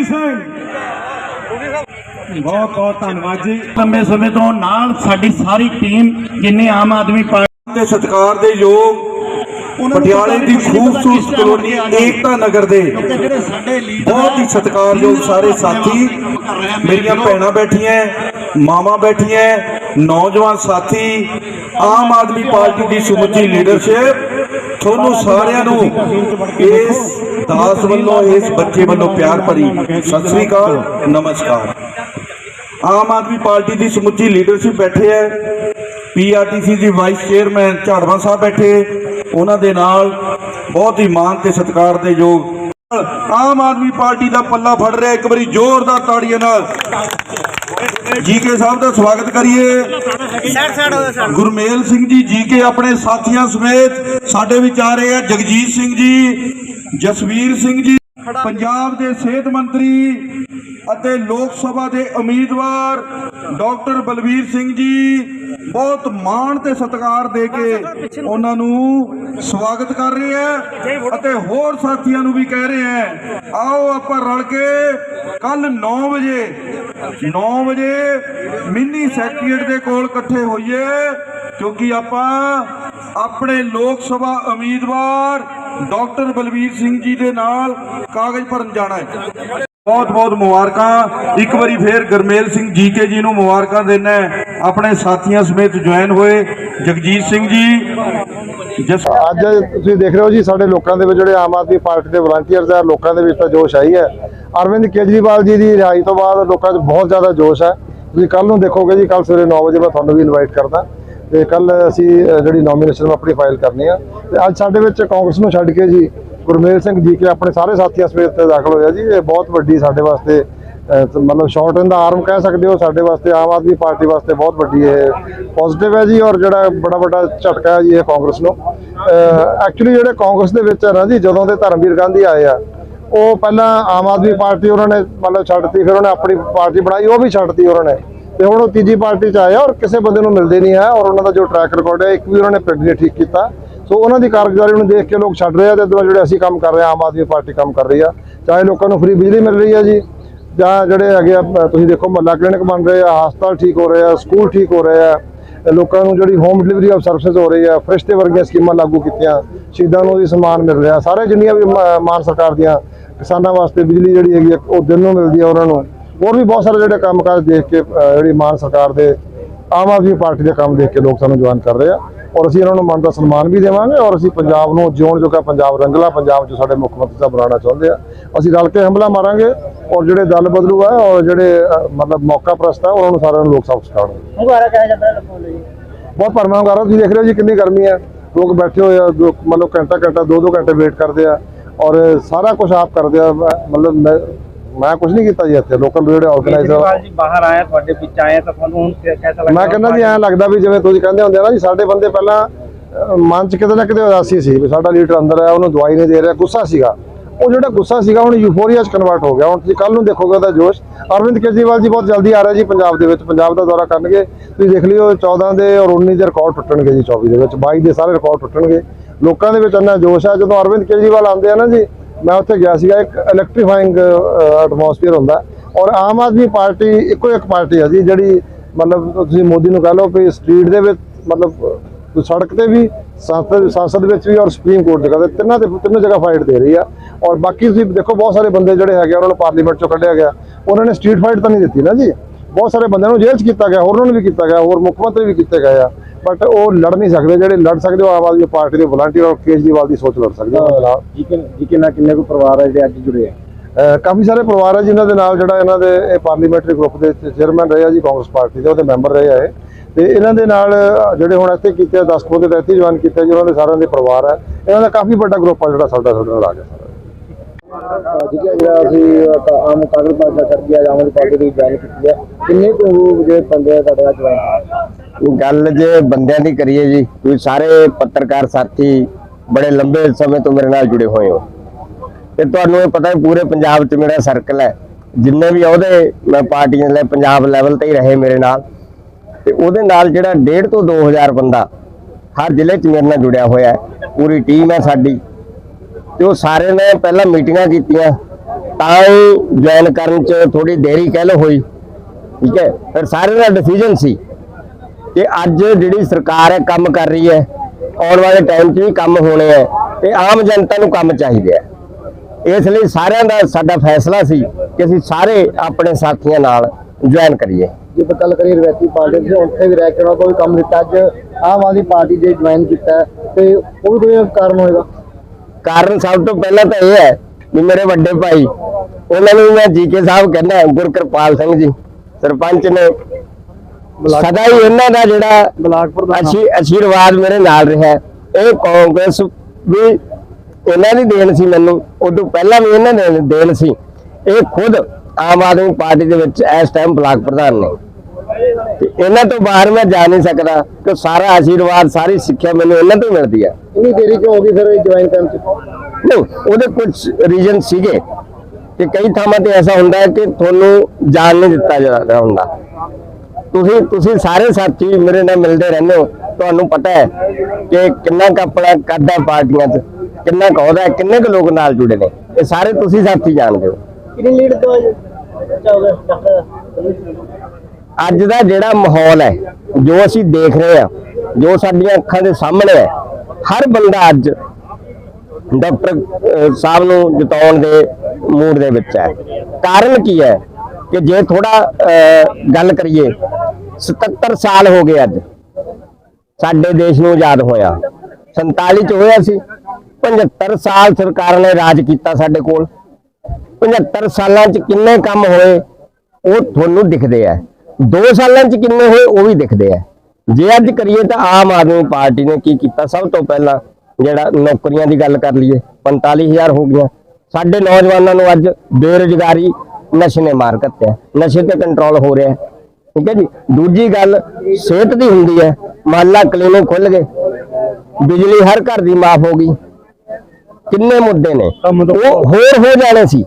ਬਲਵੀਰ ਸਿੰਘ ਬਹੁਤ ਬਹੁਤ ਧੰਨਵਾਦ ਜੀ। ਲੰਬੇ ਸਮੇਂ ਤੋਂ ਨਾਲ ਸਾਡੀ ਸਾਰੀ ਟੀਮ ਜਿੰਨੇ ਆਮ ਆਦਮੀ ਪਾਰਟੀ ਦੇ ਸਤਿਕਾਰ ਦੇ ਯੋਗ ਪਟਿਆਲੇ ਦੀ ਖੂਬਸੂਰਤ ਕਲੋਨੀ ਏਕਤਾ ਨਗਰ ਦੇ ਬਹੁਤ ਹੀ ਸਤਿਕਾਰਯੋਗ ਸਾਰੇ ਸਾਥੀ ਮੇਰੀਆਂ ਭੈਣਾਂ ਬੈਠੀਆਂ ਮਾਵਾਂ ਬੈਠੀਆਂ ਨੌਜਵਾਨ ਸਾਥੀ ਆਮ ਆਦਮੀ ਪਾਰਟੀ ਦੀ ਸਮੁੱਚੀ ਲੀਡਰਸ਼ਿਪ ਤੁਹਾਨੂੰ ਸਾਰਿਆਂ ਨੂੰ ਇਸ ਦਾਸ ਵੱਲੋਂ, ਇਸ ਬੱਚੇ ਵੱਲੋਂ ਪਿਆਰ ਭਰੀ ਸਤਿ ਸ੍ਰੀ ਅਕਾਲ, ਨਮਸਕਾਰ। ਆਮ ਆਦਮੀ ਪਾਰਟੀ ਦੀ ਸਮੁੱਚੀ ਲੀਡਰਸ਼ਿਪ ਬੈਠੇ ਹੈ। ਪੀਆਰਟੀਸੀ ਦੀ ਵਾਈਸ ਚੇਅਰਮੈਨ ਝਾੜਵਾ ਸਾਹਿਬ ਬੈਠੇ। ਉਹਨਾਂ ਦੇ ਨਾਲ ਬਹੁਤ ਹੀ ਮਾਣ ਤੇ ਸਤਿਕਾਰ ਦੇ ਯੋਗ ਆਮ ਆਦਮੀ ਪਾਰਟੀ ਦਾ ਪੱਲਾ ਫੜ ਰਿਹਾ ਇੱਕ ਵਾਰੀ ਜ਼ੋਰਦਾਰ ਤਾੜੀਆਂ ਨਾਲ। ਜੀਕੇ ਸਾਹਿਬ ਦਾ ਸਵਾਗਤ ਕਰੀਏ। ਗੁਰਮੇਲ ਸਿੰਘ ਜੀ ਜੀਕੇ ਆਪਣੇ ਸਾਥੀਆਂ ਸਮੇਤ ਸਾਡੇ ਵਿੱਚ ਆ ਰਹੇ ਆ ਜਗਜੀਤ ਸਿੰਘ ਜੀ ਜਸਵੀਰ ਸਿੰਘ ਜੀ ਪੰਜਾਬ ਦੇ ਸਿਹਤ ਮੰਤਰੀ ਅਤੇ ਲੋਕ ਸਭਾ ਦੇ ਉਮੀਦਵਾਰ ਡਾਕਟਰ ਬਲਵੀਰ ਸਿੰਘ ਜੀ ਬਹੁਤ ਮਾਣ ਤੇ ਸਤਿਕਾਰ ਦੇ ਕੇ ਉਹਨਾਂ ਨੂੰ ਸਵਾਗਤ ਕਰ ਰਹੇ ਹੈ ਅਤੇ ਹੋਰ ਸਾਥੀਆਂ ਨੂੰ ਵੀ ਕਹਿ ਰਹੇ ਹੈ ਆਓ ਆਪਾਂ ਰਲ ਕੇ ਕੱਲ 9 ਵਜੇ 9 ਵਜੇ ਮਿੰਨੀ ਸੈਕਟਰੀਏਟ ਦੇ ਕੋਲ ਇਕੱਠੇ ਹੋਈਏ, ਕਿਉਂਕਿ ਆਪਾਂ ਆਪਣੇ ਲੋਕ ਸਭਾ ਉਮੀਦਵਾਰ ਡਾਕਟਰ ਬਲਵੀਰ ਸਿੰਘ ਜੀ ਦੇ ਨਾਲ ਕਾਗਜ਼ ਭਰਨ ਜਾਣਾ ਹੈ। ਬਹੁਤ ਬਹੁਤ ਮੁਬਾਰਕਾਂ। ਇੱਕ ਵਾਰੀ ਫੇਰ ਗਰਮੇਲ ਸਿੰਘ ਜੀਕੇ ਜੀ ਨੂੰ ਮੁਬਾਰਕਾਂ ਦੇਣਾ ਆਪਣੇ ਸਾਥੀਆਂ ਸਮੇਤ ਜੁਆਇਨ ਹੋਏ ਜਗਜੀਤ ਸਿੰਘ ਜੀ। ਜਸ ਅੱਜ ਤੁਸੀਂ ਦੇਖ ਰਹੇ ਹੋ ਜੀ ਸਾਡੇ ਲੋਕਾਂ ਦੇ ਵਿੱਚ ਜਿਹੜੇ ਆਮ ਆਦਮੀ ਪਾਰਟੀ ਦੇ ਵਲੰਟੀਅਰਸ ਆ, ਲੋਕਾਂ ਦੇ ਵਿੱਚ ਤਾਂ ਜੋਸ਼ ਆਈ ਹੈ। ਅਰਵਿੰਦ ਕੇਜਰੀਵਾਲ ਜੀ ਦੀ ਰਿਹਾਈ ਤੋਂ ਬਾਅਦ ਲੋਕਾਂ 'ਚ ਬਹੁਤ ਜ਼ਿਆਦਾ ਜੋਸ਼ ਹੈ। ਤੁਸੀਂ ਕੱਲ ਨੂੰ ਦੇਖੋਗੇ ਜੀ ਕੱਲ ਸਵੇਰੇ 9 ਵਜੇ ਮੈਂ ਤੁਹਾਨੂੰ ਵੀ ਇਨਵਾਈਟ ਕਰਦਾ। ਤੇ ਕੱਲ ਅਸੀਂ ਜਿਹੜੀ ਨੋਮੀਨੇਸ਼ਨ ਆਪਣੀ ਫਾਈਲ ਕਰਨੀ ਆ। ਤੇ ਅੱਜ ਸਾਡੇ ਵਿੱਚ ਕਾਂਗਰਸ ਨੂੰ ਛੱਡ ਕੇ ਜੀ ਗੁਰਮੇਲ ਸਿੰਘ ਜੀ ਕੇ ਆਪਣੇ ਸਾਰੇ ਸਾਥੀਆਂ ਸਮੇਤ ਦਾਖਲ ਹੋਇਆ ਜੀ। ਇਹ ਬਹੁਤ ਵੱਡੀ ਸਾਡੇ ਵਾਸਤੇ ਮਤਲਬ ਸ਼ਾਰਟ ਇਨ ਦਾ ਆਰਮ ਕਹਿ ਸਕਦੇ ਹੋ, ਸਾਡੇ ਵਾਸਤੇ, ਆਮ ਆਦਮੀ ਪਾਰਟੀ ਵਾਸਤੇ ਬਹੁਤ ਵੱਡੀ ਇਹ ਪੋਜ਼ਿਟਿਵ ਹੈ ਜੀ ਔਰ ਜਿਹੜਾ ਬੜਾ ਵੱਡਾ ਝਟਕਾ ਹੈ ਜੀ ਇਹ ਕਾਂਗਰਸ ਨੂੰ। ਐਕਚੁਅਲੀ ਜਿਹੜੇ ਕਾਂਗਰਸ ਦੇ ਵਿੱਚ ਹੈ ਨਾ ਜੀ, ਜਦੋਂ ਦੇ ਧਰਮਵੀਰ ਗਾਂਧੀ ਆਏ ਆ, ਉਹ ਪਹਿਲਾਂ ਆਮ ਆਦਮੀ ਪਾਰਟੀ ਉਹਨਾਂ ਨੇ ਮਤਲਬ ਛੱਡਤੀ ਫਿਰ ਉਹਨੇ ਆਪਣੀ ਪਾਰਟੀ ਬਣਾਈ, ਉਹ ਵੀ ਛੱਡਤੀ ਉਹਨਾਂ ਨੇ। ਤੇ ਹੁਣ ਉਹ ਤੀਜੀ ਪਾਰਟੀ ਚ ਆਇਆ ਔਰ ਕਿਸੇ ਬੰਦੇ ਨੂੰ ਮਿਲਦੇ ਨਹੀਂ ਹੈ ਔਰ ਉਹਨਾਂ ਦਾ ਜੋ ਟਰੈਕ ਰਿਕਾਰਡ ਹੈ, ਇੱਕ ਵੀ ਉਹਨਾਂ ਨੇ ਪਿੰਡ ਨੇ ਠੀਕ ਕੀਤਾ। ਸੋ ਉਹਨਾਂ ਦੀ ਕਾਰਗੁਜ਼ਾਰੀ ਨੂੰ ਦੇਖ ਕੇ ਲੋਕ ਛੱਡ ਰਹੇ ਆ ਤੇ ਇਧਰੋਂ ਜਿਹੜੇ ਅਸੀਂ ਕੰਮ ਕਰ ਰਹੇ ਆ, ਆਮ ਆਦਮੀ ਪਾਰਟੀ ਕੰਮ ਕਰ ਰਹੀ ਆ। ਚਾਹੇ ਲੋਕਾਂ ਨੂੰ ਫ੍ਰੀ ਬਿਜਲੀ ਮਿਲ ਰਹੀ ਆ ਜੀ ਜਾਂ ਜਿਹੜੇ ਹੈਗੇ ਆ ਤੁਸੀਂ ਦੇਖੋ ਮਹੱਲਾ ਕਲੀਨਿਕ ਬਣ ਰਹੇ ਆ ਹਸਪਤਾਲ ਠੀਕ ਹੋ ਰਹੇ ਆ ਸਕੂਲ ਠੀਕ ਹੋ ਰਹੇ ਆ ਲੋਕਾਂ ਨੂੰ ਜਿਹੜੀ ਹੋਮ ਡਿਲੀਵਰੀ ਆਫ ਸਰਵਿਸਿਜ਼ ਹੋ ਰਹੀ ਆ ਫਰਿਸ਼ਤੇ ਵਰਗੀਆਂ ਸਕੀਮਾਂ ਲਾਗੂ ਕੀਤੀਆਂ ਸ਼ਹੀਦਾਂ ਨੂੰ ਵੀ ਸਨਮਾਨ ਮਿਲ ਰਿਹਾ ਸਾਰੇ ਜਿੰਨੀਆਂ ਵੀ ਮਾਨ ਸਰਕਾਰ ਦੀਆਂ ਕਿਸਾਨਾਂ ਵਾਸਤੇ ਬਿਜਲੀ ਜਿਹੜੀ ਹੈਗੀ ਆ, ਉਹ ਦਿਨ ਨੂੰ ਮਿਲਦੀ ਆ ਉਹਨਾਂ ਨੂੰ ਹੋਰ ਵੀ ਬਹੁਤ ਸਾਰੇ ਜਿਹੜੇ ਕੰਮਕਾਜ ਦੇਖ ਕੇ ਜਿਹੜੀ ਮਾਨ ਸਰਕਾਰ ਦੇ ਆਮ ਆਦਮੀ ਪਾਰਟੀ ਦੇ ਕੰਮ ਦੇਖ ਕੇ ਲੋਕ ਸਾਨੂੰ ਜੁਆਇਨ ਕਰ ਰਹੇ ਆ ਔਰ ਅਸੀਂ ਇਹਨਾਂ ਨੂੰ ਮਨ ਦਾ ਸਨਮਾਨ ਵੀ ਦੇਵਾਂਗੇ ਔਰ ਅਸੀਂ ਪੰਜਾਬ ਨੂੰ ਜਿਉਣ ਜੋਗਾ ਪੰਜਾਬ ਰੰਗਲਾ ਪੰਜਾਬ ਚ ਸਾਡੇ ਮੁੱਖ ਮੰਤਰੀ ਸਾਹਿਬ ਬਣਾਉਣਾ ਚਾਹੁੰਦੇ ਆ ਅਸੀਂ ਰਲ ਕੇ ਹਮਲਾ ਮਾਰਾਂਗੇ ਔਰ ਜਿਹੜੇ ਦਲ ਬਦਲੂ ਆ ਔਰ ਜਿਹੜੇ ਅ, ਮਤਲਬ ਮੌਕਾ ਪ੍ਰਸਤ ਆ ਉਹਨਾਂ ਨੂੰ ਸਾਰਿਆਂ ਨੂੰ ਲੋਕ ਸਭ ਸਿਖਾਉਣਗੇ ਹੁੰਗਾਰਾ ਕਿਹਾ ਜਾਂਦਾ ਹੈ ਲੋਕਾਂ ਲਈ। ਬਹੁਤ ਭਰਮਾ ਹੁੰਗਾਰਾ ਤੁਸੀਂ ਦੇਖ ਰਹੇ ਹੋ ਜੀ ਕਿੰਨੀ ਗਰਮੀ ਹੈ ਲੋਕ ਬੈਠੇ ਹੋਏ ਆ ਜੋ ਮਤਲਬ ਘੰਟਾ ਘੰਟਾ ਦੋ ਦੋ ਘੰਟੇ ਵੇਟ ਕਰਦੇ ਆ ਔਰ ਸਾਰਾ ਕੁਝ ਆਪ ਕਰਦੇ ਆ। ਮੈਂ- ਮਤਲਬ ਮੈਂ ਮੈਂ ਕੁਝ ਨਹੀਂ ਕੀਤਾ ਜੀ ਇੱਥੇ। ਲੋਕਲ ਜਿਹੜੇ ਆਰਗੇਨਾਈਜ਼ਰ ਕੇਜਰੀਵਾਲ ਜੀ ਬਾਹਰ ਆਇਆ ਤੁਹਾਡੇ ਵਿੱਚ ਆਏ ਤਾਂ ਤੁਹਾਨੂੰ ਹੁਣ ਕਿ- ਕੈਸਾ ਲੱਗਾ ਮੈਂ ਕਹਿੰਦਾ ਜੀ ਐਂ ਲੱਗਦਾ ਵੀ ਜਿਵੇਂ ਤੁਸੀਂ ਕਹਿੰਦੇ ਹੁੰਦੇ ਆ ਨਾ ਜੀ ਸਾਡੇ ਬੰਦੇ ਪਹਿਲਾਂ ਅਹ, ਮਨ ਚ ਕਿਤੇ ਨਾ ਕਿਤੇ ਉਦਾਸੀ ਸੀ ਵੀ ਸਾਡਾ ਲੀਡਰ ਅੰਦਰ ਹੈ ਉਹਨੂੰ ਦਵਾਈ ਨਹੀਂ ਦੇ ਰਿਹਾ ਗੁੱਸਾ ਸੀਗਾ। ਉਹ ਜਿਹੜਾ ਗੁੱਸਾ ਸੀਗਾ, ਹੁਣ ਯੂਫੋਰੀਆ ਚ ਕਨਵਰਟ ਹੋ ਗਿਆ। ਹੁਣ ਤੁਸੀਂ ਕੱਲ ਨੂੰ ਦੇਖੋਗੇ ਉਹਦਾ ਜੋਸ਼। ਅਰਵਿੰਦ ਕੇਜਰੀਵਾਲ ਜੀ ਬਹੁਤ ਜਲਦੀ ਆ ਰਿਹਾ ਜੀ ਪੰਜਾਬ ਦੇ ਵਿੱਚ। ਪੰਜਾਬ ਦਾ ਦੌਰਾ ਕਰਨਗੇ। ਤੁਸੀਂ ਦੇਖ ਲਿਓ 14 ਦੇ ਔਰ 19 ਦੇ ਰਿਕਾਰਡ ਟੁੱਟਣਗੇ ਜੀ 24 ਦੇ ਵਿੱਚ। 22 ਦੇ ਸਾਰੇ ਰਿਕਾਰਡ ਟੁੱਟਣਗੇ। ਲੋਕਾਂ ਦੇ ਵਿੱਚ ਇੰਨਾ ਜੋਸ਼ ਹੈ ਜਦੋਂ ਅਰਵਿੰਦ ਕੇਜਰੀਵਾਲ ਆਉਂਦੇ ਆ ਨਾ ਜੀ, ਮੈਂ ਉੱਥੇ ਗਿਆ ਸੀਗਾ। ਇੱਕ ਇਲੈਕਟ੍ਰੀਫਾਈਂਗ ਐਟਮੋਸਫੀਅਰ ਹੁੰਦਾ। ਔਰ ਆਮ ਆਦਮੀ ਪਾਰਟੀ, ਇੱਕੋ ਇੱਕ ਪਾਰਟੀ ਹੈ ਜੀ, ਜਿਹੜੀ ਮਤਲਬ ਤੁਸੀਂ ਮੋਦੀ ਨੂੰ ਕਹ ਲਓ ਵੀ ਸਟਰੀਟ ਦੇ ਵਿੱਚ ਮਤਲਬ ਸੜਕ ਤੇ ਵੀ ਸੰਸਦ ਸੰਸਦ ਵਿੱਚ ਵੀ ਔਰ ਸੁਪਰੀਮ ਕੋਰਟ ਜਗ੍ਹਾ ਤੇ ਤਿੰਨਾਂ ਦੇ ਤਿੰਨੋਂ ਜਗ੍ਹਾ ਫਾਈਟ ਦੇ ਰਹੀ ਆ। ਔਰ ਬਾਕੀ ਤੁਸੀਂ ਦੇਖੋ ਬਹੁਤ ਸਾਰੇ ਬੰਦੇ ਜਿਹੜੇ ਹੈਗੇ ਆ, ਉਹਨਾਂ ਨੂੰ ਪਾਰਲੀਮੈਂਟ ਚੋਂ ਕੱਢਿਆ ਗਿਆ। ਉਹਨਾਂ ਨੇ ਸਟਰੀਟ ਫਾਈਟ ਤਾਂ ਨਹੀਂ ਦਿੱਤੀ ਨਾ ਜੀ। ਬਹੁਤ ਸਾਰੇ ਬੰਦਿਆਂ ਨੂੰ ਜੇਲ੍ਹ 'ਚ ਕੀਤਾ ਗਿਆ ਹੋਰਾਂ ਨੂੰ ਵੀ ਕੀਤਾ ਗਿਆ ਹੋਰ ਮੁੱਖ ਮੰਤਰੀ ਵੀ ਕੀਤੇ ਗਏ ਆ। ਬਟ ਉਹ ਲੜ ਨਹੀਂ ਸਕਦੇ ਜਿਹੜੇ ਲੜ ਸਕਦੇ ਉਹ ਆਮ ਆਦਮੀ ਪਾਰਟੀ ਦੇ ਵਲੰਟੀਅਰ ਔਰ ਕੇਜਰੀਵਾਲ ਦੀ ਸੋਚ ਲੜ ਸਕਦੇ ਉਹਨਾਂ ਦੇ ਜੀ ਕਿੰਨਾ ਕਿੰਨੇ ਕੋ ਪਰਿਵਾਰ ਹੈ ਜਿਹੜੇ ਅੱਜ ਜੁੜੇ ਆ? ਕਾਫੀ ਸਾਰੇ ਪਰਿਵਾਰ ਹੈ ਜਿਨ੍ਹਾਂ ਦੇ ਨਾਲ ਜਿਹੜਾ ਇਹਨਾਂ ਦੇ ਇਹ ਪਾਰਲੀਮੈਂਟਰੀ ਗਰੁੱਪ ਦੇ ਚੇਅਰਮੈਨ ਰਹੇ ਆ ਜੀ ਕਾਂਗਰਸ ਪਾਰਟੀ ਦੇ ਉਹਦੇ ਮੈਂਬਰ ਰਹੇ ਆ ਇਹ। ਤੇ ਇਹਨਾਂ ਦੇ ਨਾਲ ਜਿਹੜੇ ਹੁਣ ਇੱਥੇ ਕੀਤੇ ਆ 10 ਬੰਦੇ ਰਹਿਤੀ ਜਵਾਨ ਕੀਤੇ ਜੀ ਉਹਨਾਂ ਦੇ ਸਾਰਿਆਂ ਦੇ ਪਰਿਵਾਰ ਹੈ ਇਹਨਾਂ ਦਾ ਕਾਫੀ ਵੱਡਾ ਗਰੁੱਪ ਆ ਜਿਹੜਾ ਸਾਡਾ ਸਾਡੇ ਨਾਲ ਆ ਗਿਆ ਸਾਰਾ। ਠੀਕ ਹੈ ਜਿਹੜਾ ਅਸੀਂ ਆਮ ਕਾਂਗਰਸ ਪਾਰਟੀ ਦਾ ਕਰਕੇ ਆਮ ਆਦਮੀ ਪਾਰਟੀ ਦੀ ਜੁਆਇਨ ਕੀਤੀ ਹੈ ਕਿੰਨੇ ਕੁ ਜਿਹੜੇ ਬੰਦੇ ਆ ਤੁਹਾਡੇ ਨਾਲ ਜੁਆਇਨ ਗੱਲ ਜੇ ਬੰਦਿਆਂ ਦੀ ਕਰੀਏ ਜੀ ਤੁਸੀਂ ਸਾਰੇ ਪੱਤਰਕਾਰ ਸਾਥੀ ਬੜੇ ਲੰਬੇ ਸਮੇਂ ਤੋਂ ਮੇਰੇ ਨਾਲ ਜੁੜੇ ਹੋਏ ਹੋ। ਤੇ ਤੁਹਾਨੂੰ ਇਹ ਪਤਾ ਹੈ ਪੂਰੇ ਪੰਜਾਬ 'ਚ ਮੇਰਾ ਸਰਕਲ ਹੈ। ਜਿੰਨੇ ਵੀ ਉਹਦੇ ਮੈਂ ਪਾਰਟੀਆਂ ਲੈ ਪੰਜਾਬ ਲੈਵਲ ਤੇ ਹੀ ਰਹੇ ਮੇਰੇ ਨਾਲ। ਤੇ ਉਹਦੇ ਨਾਲ ਜਿਹੜਾ 1.5 ਤੋਂ 2000 ਬੰਦਾ ਹਰ ਜ਼ਿਲ੍ਹੇ 'ਚ ਮੇਰੇ ਨਾਲ ਜੁੜਿਆ ਹੋਇਆ ਹੈ। ਪੂਰੀ ਟੀਮ ਹੈ ਸਾਡੀ। ਤੇ ਉਹ ਸਾਰੇ ਨੇ ਪਹਿਲਾਂ ਮੀਟਿੰਗਾਂ ਕੀਤੀਆਂ। ਤਾਂ ਹੀ ਜੁਆਇਨ ਕਰਨ ਚ ਥੋੜੀ ਦੇਰੀ ਕਹਿ ਲਓ ਹੋਈ। ਠੀਕ ਹੈ? ਫਿਰ ਸਾਰੇ ਦਾ ਡਿਸੀਜਨ ਸੀ ਕਿ ਅੱਜ ਜਿਹੜੀ ਸਰਕਾਰ ਹੈ, ਕੰਮ ਕਰ ਰਹੀ ਹੈ, ਆਉਣ ਵਾਲੇ ਟਾਈਮ 'ਚ ਵੀ ਕੰਮ ਹੋਣੇ ਹੈ ਤੇ ਆਮ ਜਨਤਾ ਨੂੰ ਕੰਮ ਚਾਹੀਦੇ ਹੈ। ਇਸ ਲਈ ਸਾਰਿਆਂ ਦਾ ਸਾਡਾ ਫੈਸਲਾ ਸੀ ਕਿ ਅਸੀਂ ਸਾਰੇ ਆਪਣੇ ਸਾਥੀਆਂ ਨਾਲ ਜੁਆਇਨ ਕਰੀਏ। ਜੇ ਆਪਾਂ ਗੱਲ ਕਰੀਏ ਰਵੈਤੀ ਪਾਰਟੀ ਦੇ ਉੱਥੇ ਵੀ ਰਹਿ ਕੇ ਉਹਨਾਂ ਕੋਈ ਕੰਮ ਦਿੱਤਾ ਅੱਜ ਆਮ ਆਦਮੀ ਪਾਰਟੀ ਜੇ ਜੁਆਇਨ ਕੀਤਾ ਤੇ ਉਹ ਵੀ ਕੋਈ ਕਾਰਨ ਹੋਏਗਾ? ਕਾਰਨ ਸਭ ਤੋਂ ਪਹਿਲਾਂ ਤਾਂ ਇਹ ਹੈ ਵੀ ਮੇਰੇ ਵੱਡੇ ਭਾਈ ਉਹਨਾਂ ਨੂੰ ਮੈਂ ਜੀਕੇ ਸਾਹਿਬ ਕਹਿੰਦਾ ਗੁਰਕਿਰਪਾਲ ਸਿੰਘ ਜੀ ਸਰਪੰਚ ਨੇ। ਸਦਾ ਹੀ ਇਹਨਾਂ ਦਾ ਜਿਹੜਾ ਬਲਾਕ ਪ੍ਰਧਾਨ ਅਸ਼ੀ ਅਸ਼ੀਰਵਾਦ ਮੇਰੇ ਨਾਲ ਰਿਹਾ। ਇਹ ਕਾਂਗਰਸ ਵੀ ਇਹਨਾਂ ਦੀ ਦੇਣ ਸੀ ਮੈਨੂੰ ਉਦੋਂ ਪਹਿਲਾਂ ਵੀ ਇਹਨਾਂ ਦੇ ਦੇਣ ਸੀ। ਇਹ ਖੁਦ ਆਮ ਆਦਮੀ ਪਾਰਟੀ ਦੇ ਵਿੱਚ ਇਸ ਟਾਈਮ ਬਲਾਕ ਪ੍ਰਧਾਨ ਨੇ। ਤੇ ਇਹਨਾਂ ਤੋਂ ਬਾਹਰ ਮੈਂ ਜਾ ਨਹੀਂ ਸਕਦਾ ਕਿ ਸਾਰਾ ਆਸ਼ੀਰਵਾਦ ਸਾਰੀ ਸਿੱਖਿਆ ਮੈਨੂੰ ਇਹਨਾਂ ਤੋਂ ਮਿਲਦੀ ਹੈ। ਇੰਨੀ ਦੇਰੀ ਕਿਉਂ ਹੋ ਗਈ ਫਿਰ ਜੁਆਇਨ ਕਰਨ ਚ? ਨਹੀਂ ਉਹਦੇ ਕੁਝ ਰੀਜ਼ਨ ਸੀਗੇ ਕਿ ਕਈ ਥਾਵਾਂ ਤੇ ਐਸਾ ਹੁੰਦਾ ਹੈ ਕਿ ਤੁਹਾਨੂੰ ਜਾਣ ਨਹੀਂ ਦਿੱਤਾ ਜਾਂਦਾ ਹੁੰਦਾ। ਤੁਸੀਂ ਤੁਸੀਂ ਸਾਰੇ ਸਾਥੀ ਮੇਰੇ ਨਾਲ ਮਿਲਦੇ ਰਹਿੰਦੇ ਹੋ। ਤੁਹਾਨੂੰ ਪਤਾ ਹੈ ਕਿ ਕਿੰਨਾ ਕੁ ਆਪਣਾ ਕੱਦ ਹੈ ਪਾਰਟੀਆਂ 'ਚ ਕਿੰਨਾ ਕੁ ਉਹਦਾ ਹੈ ਕਿੰਨੇ ਕੁ ਲੋਕ ਨਾਲ ਜੁੜੇ ਨੇ। ਇਹ ਸਾਰੇ ਤੁਸੀਂ ਸਾਥੀ ਜਾਣਦੇ ਹੋ। ਕਿੰਨੀ ਲੀਡ ਤੋਂ ਅੱਜ ਦਾ ਜਿਹੜਾ ਮਾਹੌਲ ਹੈ, ਜੋ ਅਸੀਂ ਦੇਖ ਰਹੇ ਹਾਂ, ਜੋ ਸਾਡੀਆਂ ਅੱਖਾਂ ਦੇ ਸਾਹਮਣੇ ਹੈ, ਹਰ ਬੰਦਾ ਅੱਜ ਡਾਕਟਰ ਸਾਹਿਬ ਨੂੰ ਜਿਤਾਉਣ ਦੇ ਮੂਡ ਦੇ ਵਿੱਚ ਹੈ। ਕਾਰਨ ਕੀ ਹੈ ਕਿ ਜੇ ਥੋੜਾ ਗੱਲ ਕਰੀਏ 77 ਸਾਲ ਹੋ ਗਏ ਅੱਜ ਸਾਡੇ ਦੇਸ਼ ਨੂੰ ਆਜ਼ਾਦ ਹੋਇਆ। 47 ਚ ਹੋਇਆ ਸੀ 75 ਸਾਲ ਸਰਕਾਰ ਨੇ ਰਾਜ ਕੀਤਾ ਸਾਡੇ ਕੋਲ। 75 ਸਾਲਾਂ ਚ ਕਿੰਨੇ ਕੰਮ ਹੋਏ, ਉਹ ਤੁਹਾਨੂੰ ਦਿਖਦੇ ਆ 2 ਸਾਲਾਂ ਚ ਕਿੰਨੇ ਹੋਏ ਉਹ ਵੀ ਦਿਖਦੇ ਆ। ਜੇ ਅੱਜ ਕਰੀਏ ਤਾਂ ਆਮ ਆਦਮੀ ਪਾਰਟੀ ਨੇ ਕੀ ਕੀਤਾ? ਸਭ ਤੋਂ ਪਹਿਲਾਂ ਜਿਹੜਾ ਨੌਕਰੀਆਂ ਦੀ ਗੱਲ ਕਰ ਲਈਏ 45000 ਹੋ ਗਈਆਂ। ਸਾਡੇ ਨੌਜਵਾਨਾਂ ਨੂੰ ਅੱਜ ਬੇਰੁਜ਼ਗਾਰੀ ਨਸ਼ੇ ਨੇ ਮਾਰ ਕੱਤਿਆ ਨਸ਼ੇ ਤੇ ਕੰਟਰੋਲ ਹੋ ਰਿਹਾ। ਠੀਕ ਹੈ ਜੀ? ਦੂਜੀ ਗੱਲ ਸਿਹਤ ਦੀ ਹੁੰਦੀ ਹੈ। ਮਹੱਲਾ ਕਲੀਨਿਕ ਖੁੱਲ ਗਏ ਬਿਜਲੀ ਹਰ ਘਰ ਦੀ ਮਾਫ ਹੋ ਗਈ। ਕਿੰਨੇ ਮੁੱਦੇ ਨੇ? ਉਹ ਹੋਰ ਹੋ ਜਾਣੇ ਸੀ।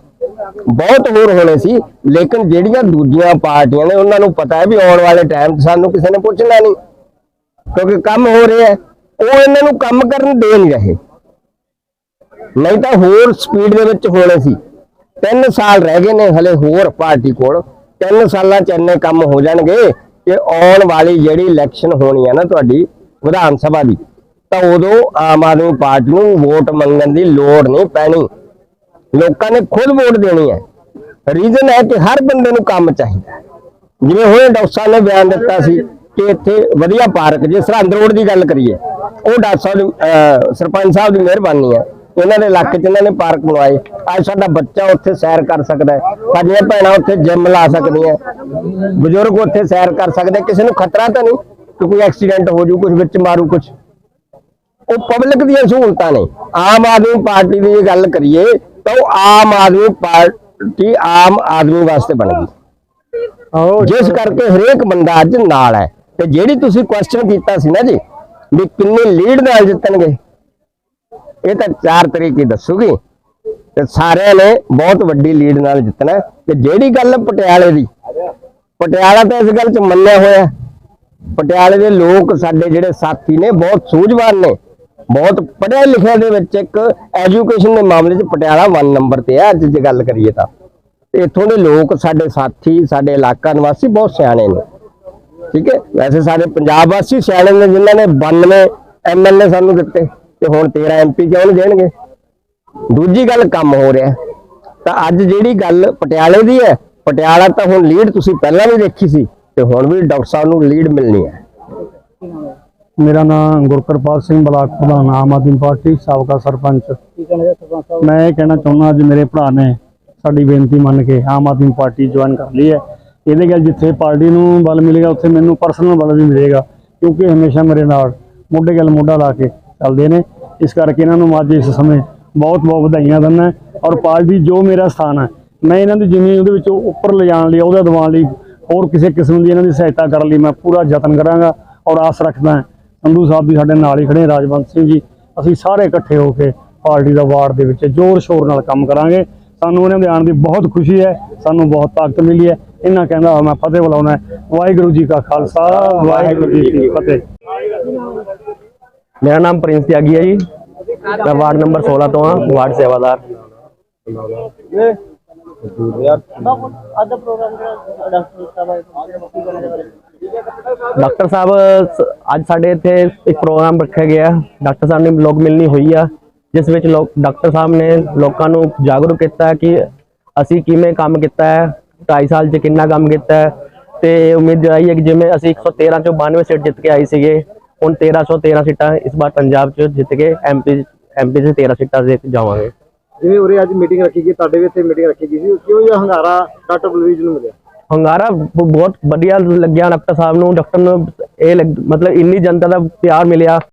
ਬਹੁਤ ਹੋਰ ਹੋਣੇ ਸੀ, ਲੇਕਿਨ ਜਿਹੜੀਆਂ ਦੂਜੀਆਂ ਪਾਰਟੀਆਂ ਨੇ, ਉਹਨਾਂ ਨੂੰ ਪਤਾ ਹੈ ਵੀ ਆਉਣ ਵਾਲੇ ਟਾਈਮ ਸਾਨੂੰ ਕਿਸੇ ਨੇ ਪੁੱਛਣਾ ਨਹੀਂ। ਕਿਉਂਕਿ ਕੰਮ ਹੋ ਰਿਹਾ ਹੈ, ਉਹ ਇਹਨਾਂ ਨੂੰ ਕੰਮ ਕਰਨ ਦੇ ਨਹੀਂ ਰਹੇ। ਨਹੀਂ ਤਾਂ ਹੋਰ ਸਪੀਡ ਦੇ ਵਿੱਚ ਹੋਣੇ ਸੀ। 3 ਸਾਲ ਰਹਿ ਗਏ ਨੇ ਹਲੇ ਹੋਰ ਪਾਰਟੀ ਕੋਲ। 3 ਸਾਲਾਂ ਚ ਇੰਨੇ ਕੰਮ ਹੋ ਜਾਣਗੇ ਕਿ ਆਉਣ ਵਾਲੀ ਜਿਹੜੀ ਇਲੈਕਸ਼ਨ ਹੋਣੀ ਹੈ ਨਾ ਤੁਹਾਡੀ ਵਿਧਾਨ ਸਭਾ ਦੀ, ਤਾਂ ਉਦੋਂ ਆਮ ਆਦਮੀ ਪਾਰਟੀ ਨੂੰ ਵੋਟ ਮੰਗਣ ਦੀ ਲੋੜ ਨਹੀਂ ਪੈਣੀ। ਲੋਕਾਂ ਨੇ ਖੁਦ ਵੋਟ ਦੇਣੀ ਹੈ। ਰੀਜ਼ਨ ਹੈ ਕਿ ਹਰ ਬੰਦੇ ਨੂੰ ਕੰਮ ਚਾਹੀਦਾ ਜਿਵੇਂ ਹੁਣੇ ਡਾਕਟਰ ਸਾਹਿਬ ਨੇ ਬਿਆਨ ਦਿੱਤਾ ਸੀ ਕਿ ਇੱਥੇ ਵਧੀਆ ਪਾਰਕ ਜੇ ਸਰਹੰਦ ਰੋਡ ਦੀ ਗੱਲ ਕਰੀਏ, ਉਹ ਡਾਕਟਰ ਸਾਹਿਬ ਸਰਪੰਚ ਸਾਹਿਬ ਦੀ ਮਿਹਰਬਾਨੀ ਹੈ। ਇਹਨਾਂ ਦੇ ਇਲਾਕੇ 'ਚ ਇਹਨਾਂ ਨੇ ਪਾਰਕ ਬਣਵਾਏ। ਅੱਜ ਸਾਡਾ ਬੱਚਾ ਉੱਥੇ ਸੈਰ ਕਰ ਸਕਦਾ ਹੈ। ਸਾਡੀਆਂ ਭੈਣਾਂ ਉੱਥੇ ਜਿਮ ਲਾ ਸਕਦੀਆਂ ਬਜ਼ੁਰਗ ਉੱਥੇ ਸੈਰ ਕਰ ਸਕਦੇ ਕਿਸੇ ਨੂੰ ਖਤਰਾ ਤਾਂ ਨਹੀਂ ਕਿ ਕੋਈ ਐਕਸੀਡੈਂਟ ਹੋ ਜੂ ਕੁਝ ਵਿੱਚ ਮਾਰੂ ਕੁਝ ਉਹ ਪਬਲਿਕ ਦੀਆਂ ਸਹੂਲਤਾਂ ਨੇ। ਆਮ ਆਦਮੀ ਪਾਰਟੀ ਦੀ ਜੇ ਗੱਲ ਕਰੀਏ ਤਾਂ ਉਹ ਆਮ ਆਦਮੀ ਪਾਰਟੀ ਆਮ ਆਦਮੀ ਵਾਸਤੇ ਬਣ ਗਈ ਜਿਸ ਕਰਕੇ ਹਰੇਕ ਬੰਦਾ ਅੱਜ ਨਾਲ ਹੈ ਤੇ ਜਿਹੜੀ ਤੁਸੀਂ ਕੁਐਸਚਨ ਕੀਤਾ ਸੀ ਨਾ ਜੀ ਵੀ ਕਿੰਨੀ ਲੀਡ ਨਾਲ ਜਿੱਤਣਗੇ ਇਹ ਤਾਂ ਚਾਰ ਤਰੀਕੇ ਦੱਸੂਗੀ ਤੇ ਸਾਰਿਆਂ ਨੇ ਬਹੁਤ ਵੱਡੀ ਲੀਡ ਨਾਲ ਜਿੱਤਣਾ। ਤੇ ਜਿਹੜੀ ਗੱਲ ਪਟਿਆਲੇ ਦੀ ਪਟਿਆਲਾ ਤਾਂ ਇਸ ਗੱਲ 'ਚ ਮੰਨਿਆ ਹੋਇਆ। ਪਟਿਆਲੇ ਦੇ ਲੋਕ ਸਾਡੇ ਜਿਹੜੇ ਸਾਥੀ ਨੇ ਬਹੁਤ ਸੂਝਵਾਨ ਨੇ ਬਹੁਤ ਪੜ੍ਹਿਆ ਲਿਖਿਆ ਦੇ ਵਿੱਚ ਇੱਕ ਐਜੂਕੇਸ਼ਨ ਦੇ ਮਾਮਲੇ 'ਚ ਪਟਿਆਲਾ 1 ਨੰਬਰ ਤੇ ਹੈ ਅੱਜ ਜੇ ਗੱਲ ਕਰੀਏ ਤਾਂ। ਇੱਥੋਂ ਦੇ ਲੋਕ, ਸਾਡੇ ਸਾਥੀ, ਸਾਡੇ ਇਲਾਕਾ ਨਿਵਾਸੀ ਬਹੁਤ ਸਿਆਣੇ ਨੇ। ਠੀਕ ਹੈ? ਵੈਸੇ ਸਾਡੇ ਪੰਜਾਬ ਵਾਸੀ ਸਿਆਣੇ ਨੇ ਜਿਨ੍ਹਾਂ ਨੇ 92 ਐਮਐਲਏ ਸਾਨੂੰ ਦਿੱਤੇ, ਤੇ ਹੁਣ 13 ਐਮਪੀ ਕਿਉਂ ਨਹੀਂ ਦੇਣਗੇ? ਦੂਜੀ ਗੱਲ, ਕੰਮ ਹੋ ਰਿਹਾ। ਤਾਂ ਅੱਜ ਜਿਹੜੀ ਗੱਲ ਪਟਿਆਲੇ ਦੀ ਹੈ, ਪਟਿਆਲਾ ਤਾਂ ਹੁਣ ਲੀਡ ਤੁਸੀਂ ਪਹਿਲਾਂ ਵੀ ਦੇਖੀ ਸੀ, ਤੇ ਹੁਣ ਵੀ ਡਾਕਟਰ ਸਾਹਿਬ ਨੂੰ ਲੀਡ ਮਿਲਣੀ ਹੈ। ਮੇਰਾ ਨਾਮ ਗੁਰਕਰਪਾਲ ਸਿੰਘ ਬਲਾਕ ਪ੍ਰਧਾਨ ਆਮ ਆਦਮੀ ਪਾਰਟੀ ਸਾਬਕਾ ਸਰਪੰਚ। ਮੈਂ ਇਹ ਕਹਿਣਾ ਚਾਹੁੰਦਾ ਅੱਜ ਮੇਰੇ ਭਰਾ ਨੇ ਸਾਡੀ ਬੇਨਤੀ ਮੰਨ ਕੇ ਆਮ ਆਦਮੀ ਪਾਰਟੀ ਜੁਆਇਨ ਕਰ ਲਈ ਹੈ। ਇਹਦੇ ਗੱਲ ਜਿੱਥੇ ਪਾਰਟੀ ਨੂੰ ਬਲ ਮਿਲੇਗਾ ਉੱਥੇ ਮੈਨੂੰ ਪਰਸਨਲ ਬਲ ਵੀ ਮਿਲੇਗਾ ਕਿਉਂਕਿ ਹਮੇਸ਼ਾ ਮੇਰੇ ਨਾਲ ਮੋਢੇ ਗੱਲ ਮੋਢਾ ਲਾ ਕੇ ਚੱਲਦੇ ਨੇ। ਇਸ ਕਰਕੇ ਇਹਨਾਂ ਨੂੰ ਅੱਜ ਇਸ ਸਮੇਂ ਬਹੁਤ ਬਹੁਤ ਵਧਾਈਆਂ ਦਿੰਦਾ ਔਰ ਪਾਰਟੀ ਜੋ ਮੇਰਾ ਸਥਾਨ ਹੈ ਮੈਂ ਇਹਨਾਂ ਦੀ ਜਿਵੇਂ ਉਹਦੇ ਵਿੱਚ ਉੱਪਰ ਲਿਜਾਣ ਲਈ ਉਹਦਾ ਦਿਵਾਉਣ ਲਈ ਹੋਰ ਕਿਸੇ ਕਿਸਮ ਦੀ ਇਹਨਾਂ ਦੀ ਸਹਾਇਤਾ ਕਰਨ ਲਈ ਮੈਂ ਪੂਰਾ ਯਤਨ ਕਰਾਂਗਾ ਔਰ ਆਸ ਰੱਖਦਾ ਹਾਂ ਸੰਧੂ ਸਾਹਿਬ ਵੀ ਸਾਡੇ ਨਾਲ ਹੀ ਖੜੇ ਰਾਜਵੰਤ ਸਿੰਘ ਜੀ। ਅਸੀਂ ਸਾਰੇ ਇਕੱਠੇ ਹੋ ਕੇ ਪਾਰਟੀ ਦਾ ਵਾਰਡ ਦੇ ਵਿੱਚ ਜ਼ੋਰ ਸ਼ੋਰ ਨਾਲ ਕੰਮ ਕਰਾਂਗੇ। ਸਾਨੂੰ ਇਹਨਾਂ ਦੇ ਆਉਣ ਦੀ ਬਹੁਤ ਖੁਸ਼ੀ ਹੈ ਸਾਨੂੰ ਬਹੁਤ ਤਾਕਤ ਮਿਲੀ ਹੈ। ਇਹਨਾਂ ਕਹਿੰਦਾ ਮੈਂ ਫਤਿਹ ਬੁਲਾਉਣਾ ਹੈ। ਵਾਹਿਗੁਰੂ ਜੀ ਕਾ ਖਾਲਸਾ ਵਾਹਿਗੁਰੂ ਜੀ ਕੀ ਫਤਿਹ। ਮੇਰਾ ਨਾਮ ਪ੍ਰਿੰਸ ਤਿਆਗੀ ਹੈ ਜੀ। ਮੈਂ ਵਾਰਡ ਨੰਬਰ 16 ਤੋਂ ਹਾਂ ਵਾਰਡ ਸੇਵਾਦਾਰ। ਅੱਧਾ ਪ੍ਰੋਗਰਾਮ ਜਿਹੜਾ ਡਾਕਟਰ ਸਾਹਿਬ ਆਏ ਕੀ ਕਹਿਣਾ ਚਾਹੁੰਦੇ ਡਾਕਟਰ ਸਾਹਿਬ ਅੱਜ ਸਾਡੇ ਇੱਥੇ ਇੱਕ ਪ੍ਰੋਗਰਾਮ ਰੱਖਿਆ ਗਿਆ। ਡਾਕਟਰ ਸਾਹਿਬ ਨੇ ਲੋਕ ਮਿਲਣੀ ਹੋਈ ਆ, ਜਿਸ ਵਿੱਚ ਲੋਕ ਡਾਕਟਰ ਸਾਹਿਬ ਨੇ ਲੋਕਾਂ ਨੂੰ ਜਾਗਰੂਕ ਕੀਤਾ ਕਿ ਅਸੀਂ ਕਿਵੇਂ ਕੰਮ ਕੀਤਾ ਹੈ 2.5 ਸਾਲ 'ਚ ਕਿੰਨਾ ਕੰਮ ਕੀਤਾ ਹੈ। ਤੇ ਉਮੀਦ ਆਈ ਹੈ ਕਿ ਜਿਵੇਂ ਅਸੀਂ 113 ਚੋਂ 92 ਸੀਟ ਜਿੱਤ ਕੇ ਆਏ ਸੀਗੇ, ਹੁਣ 1313 ਸੀਟਾਂ ਇਸ ਵਾਰ ਪੰਜਾਬ 'ਚ ਜਿੱਤ ਕੇ ਐਮਪੀ ਐਮਪੀ 'ਚ 13 ਸੀਟਾਂ ਦੇ ਜਾਵਾਂਗੇ। ਜਿਵੇਂ ਉਰੇ ਅੱਜ ਮੀਟਿੰਗ ਰੱਖੀ ਗਈ, ਤੁਹਾਡੇ ਵੀ ਇੱਥੇ ਮੀਟਿੰਗ ਰੱਖੀ ਗਈ ਸੀ, ਕਿਉਂ ਇਹ ਹੰਗਾਰਾ ਡਾਕਟਰ ਬਲਵੀਰ ਨੂੰ ਮਿਲਿਆ? ਹੰਗਾਰਾ ਬਹੁਤ ਵਧੀਆ ਲੱਗਿਆ। ਡਾਕਟਰ ਸਾਹਿਬ ਨੂੰ, ਡਾਕਟਰ ਨੂੰ ਇਹ ਲੱਗ- ਮਤਲਬ ਇੰਨੀ ਜਨਤਾ ਦਾ ਪਿਆਰ ਮਿਲਿਆ।